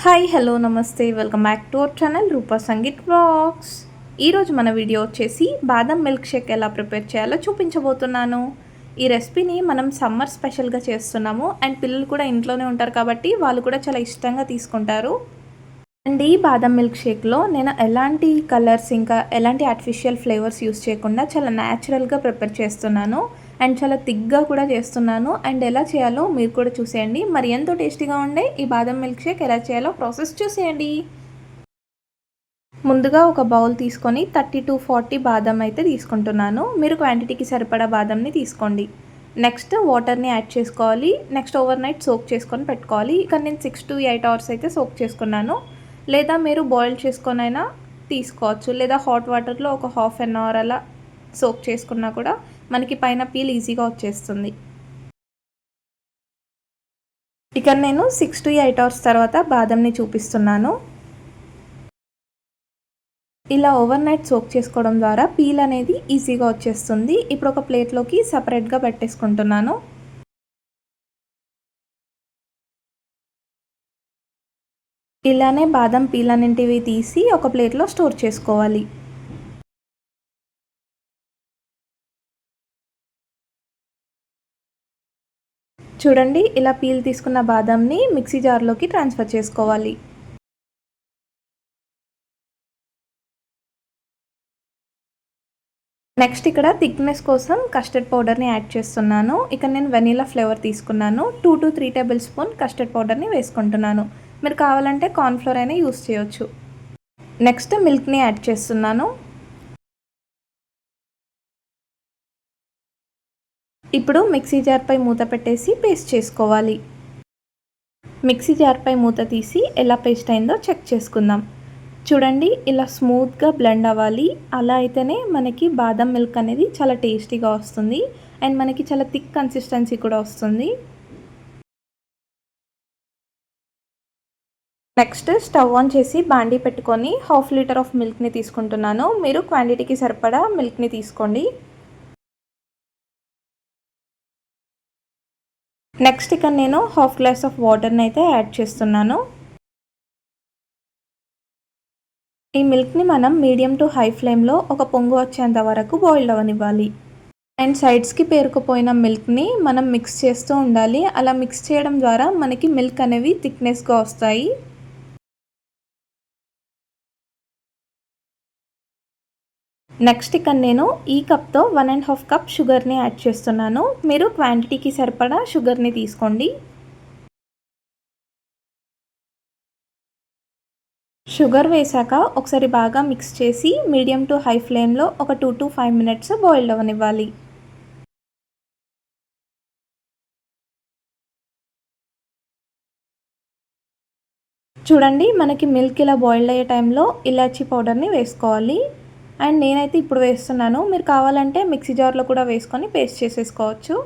Hi hello నమస్తే. Welcome back to our channel Roopa Sangeet blogs ఈరోజు మన video వచ్చేసి బాదం మిల్క్ షేక్ ఎలా ప్రిపేర్ చేయాలో చూపించబోతున్నాను. ఈ రెసిపీని మనం సమ్మర్ స్పెషల్గా చేస్తున్నాము. అండ్ పిల్లలు కూడా ఇంట్లోనే ఉంటారు కాబట్టి వాళ్ళు కూడా చాలా ఇష్టంగా తీసుకుంటారు. అండ్ ఈ బాదం మిల్క్ షేక్లో నేను ఎలాంటి కలర్స్ ఇంకా ఎలాంటి ఆర్టిఫిషియల్ ఫ్లేవర్స్ యూస్ చేయకుండా చాలా న్యాచురల్గా ప్రిపేర్ చేస్తున్నాను. అండ్ చాలా థిక్గా కూడా చేస్తున్నాను. అండ్ ఎలా చేయాలో మీరు కూడా చూసేయండి. మరి ఎంతో టేస్టీగా ఉండే ఈ బాదం మిల్క్ షేక్ ఎలా చేయాలో ప్రాసెస్ చూసేయండి. ముందుగా ఒక బౌల్ తీసుకొని థర్టీ టు ఫార్టీ బాదం అయితే తీసుకుంటున్నాను. మీరు క్వాంటిటీకి సరిపడా బాదంని తీసుకోండి. నెక్స్ట్ వాటర్ని యాడ్ చేసుకోవాలి. నెక్స్ట్ ఓవర్ నైట్ సోక్ చేసుకొని పెట్టుకోవాలి. ఇక్కడ నేను సిక్స్ టు ఎయిట్ అవర్స్ అయితే సోక్ చేసుకున్నాను. లేదా మీరు బాయిల్ చేసుకొనైనా తీసుకోవచ్చు. లేదా హాట్ వాటర్లో ఒక హాఫ్ అన్ అవర్ అలా సోక్ చేసుకున్నా కూడా మనకి పైన పీల్ ఈజీగా వచ్చేస్తుంది. ఇక్కడ నేను సిక్స్ టు ఎయిట్ అవర్స్ తర్వాత బాదంని చూపిస్తున్నాను. ఇలా ఓవర్ నైట్ సోక్ చేసుకోవడం ద్వారా పీల్ అనేది ఈజీగా వచ్చేస్తుంది. ఇప్పుడు ఒక ప్లేట్లోకి సపరేట్గా పెట్టేసుకుంటున్నాను. ఇలానే బాదం పీల్ అన్నింటివి తీసి ఒక ప్లేట్లో స్టోర్ చేసుకోవాలి. చూడండి ఇలా పీల్ తీసుకున్న బాదంని మిక్సీ జార్లోకి ట్రాన్స్ఫర్ చేసుకోవాలి. నెక్స్ట్ ఇక్కడ థిక్నెస్ కోసం కస్టర్డ్ పౌడర్ని యాడ్ చేస్తున్నాను. ఇక్కడ నేను వెనీలా ఫ్లేవర్ తీసుకున్నాను. Two to three tablespoon custard పౌడర్ని వేసుకుంటున్నాను. మీరు కావాలంటే కార్న్ఫ్లోర్ అయినా యూస్ చేయొచ్చు. నెక్స్ట్ మిల్క్ని యాడ్ చేస్తున్నాను. ఇప్పుడు మిక్సీ జార్పై మూత పెట్టేసి పేస్ట్ చేసుకోవాలి. మిక్సీ జార్పై మూత తీసి ఎలా పేస్ట్ అయిందో చెక్ చేసుకుందాం. చూడండి ఇలా స్మూత్గా బ్లెండ్ అవ్వాలి. అలా అయితేనే మనకి బాదం మిల్క్ అనేది చాలా టేస్టీగా వస్తుంది. అండ్ మనకి చాలా థిక్ కన్సిస్టెన్సీ కూడా వస్తుంది. నెక్స్ట్ స్టవ్ ఆన్ చేసి బాండీ పెట్టుకొని హాఫ్ లీటర్ ఆఫ్ మిల్క్ని తీసుకుంటున్నాను. మీరు క్వాంటిటీకి సరిపడా మిల్క్ని తీసుకోండి. నెక్స్ట్ ఇక్కడ నేను హాఫ్ గ్లాస్ ఆఫ్ వాటర్ని అయితే యాడ్ చేస్తున్నాను. ఈ మిల్క్ని మనం మీడియం టు హై ఫ్లేమ్లో ఒక పొంగు వచ్చేంత వరకు బాయిల్ అవ్వనివ్వాలి అండ్ సైడ్స్కి పేరుకుపోయిన మిల్క్ని మనం మిక్స్ చేస్తూ ఉండాలి. అలా మిక్స్ చేయడం ద్వారా మనకి మిల్క్ అనేవి థిక్నెస్గా వస్తాయి. నెక్స్ట్ ఇక్కడ నేను ఈ కప్తో వన్ అండ్ హాఫ్ కప్ షుగర్ని యాడ్ చేస్తున్నాను. మీరు క్వాంటిటీకి సరిపడా షుగర్ని తీసుకోండి. షుగర్ వేసాక ఒకసారి బాగా మిక్స్ చేసి మీడియం టు హై ఫ్లేమ్లో ఒక two to five minutes boil అవ్వనివ్వాలి. చూడండి మనకి మిల్క్ ఇలా బాయిల్ అయ్యే టైంలో ఇలాచీ పౌడర్ని వేసుకోవాలి. అండ్ నేనైతే ఇప్పుడు వేస్తున్నాను. మీరు కావాలంటే మిక్సీ జార్లో కూడా వేసుకొని పేస్ట్ చేసేసుకోవచ్చు.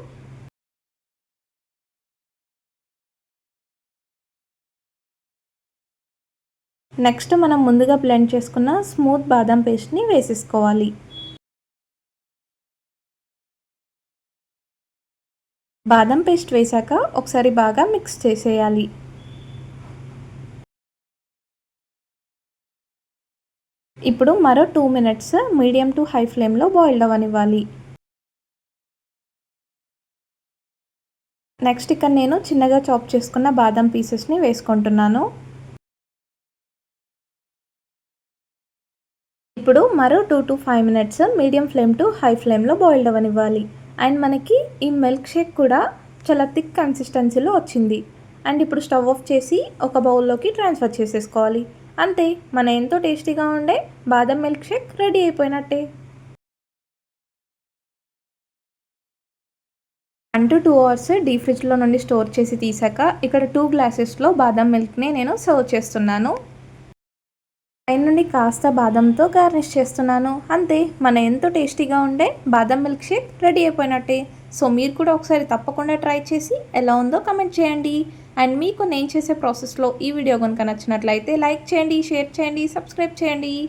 నెక్స్ట్ మనం ముందుగా బ్లెండ్ చేసుకున్న స్మూత్ బాదం పేస్ట్ని వేసేసుకోవాలి. బాదం పేస్ట్ వేశాక ఒకసారి బాగా మిక్స్ చేసేయాలి. ఇప్పుడు మరో two minutes medium to high ఫ్లేమ్లో బాయిల్డ్ అవ్వనివ్వాలి నెక్స్ట్ ఇక్కడ నేను చిన్నగా చాప్ చేసుకున్న బాదం పీసెస్ని వేసుకుంటున్నాను. ఇప్పుడు మరో two to five minutes medium flame to high ఫ్లేమ్లో బాయిల్డ్ అవ్వనివ్వాలి అండ్ మనకి ఈ మిల్క్ షేక్ కూడా చాలా థిక్ కన్సిస్టెన్సీలో వచ్చింది. అండ్ ఇప్పుడు స్టవ్ ఆఫ్ చేసి ఒక బౌల్లోకి ట్రాన్స్ఫర్ చేసేసుకోవాలి. అంతే మన ఎంతో టేస్టీగా ఉండే బాదం మిల్క్ షేక్ రెడీ అయిపోయినట్టే. వన్ టు టూ అవర్స్ డీ ఫ్రిడ్జ్లో నుండి స్టోర్ చేసి తీసాక ఇక్కడ టూ గ్లాసెస్లో బాదం మిల్క్ని నేను సర్వ్ చేస్తున్నాను. పైన నుండి కాస్త బాదంతో గార్నిష్ చేస్తున్నాను. అంతే మన ఎంతో టేస్టీగా ఉండే బాదం మిల్క్ షేక్ రెడీ అయిపోయినట్టే. సో మీరు కూడా ఒకసారి తప్పకుండా ట్రై చేసి ఎలా ఉందో కమెంట్ చేయండి. అండ్ మీకు నేను చేసే ప్రాసెస్లో ఈ వీడియో కనుక నచ్చినట్లయితే లైక్ చేయండి షేర్ చేయండి సబ్స్క్రైబ్ చేయండి.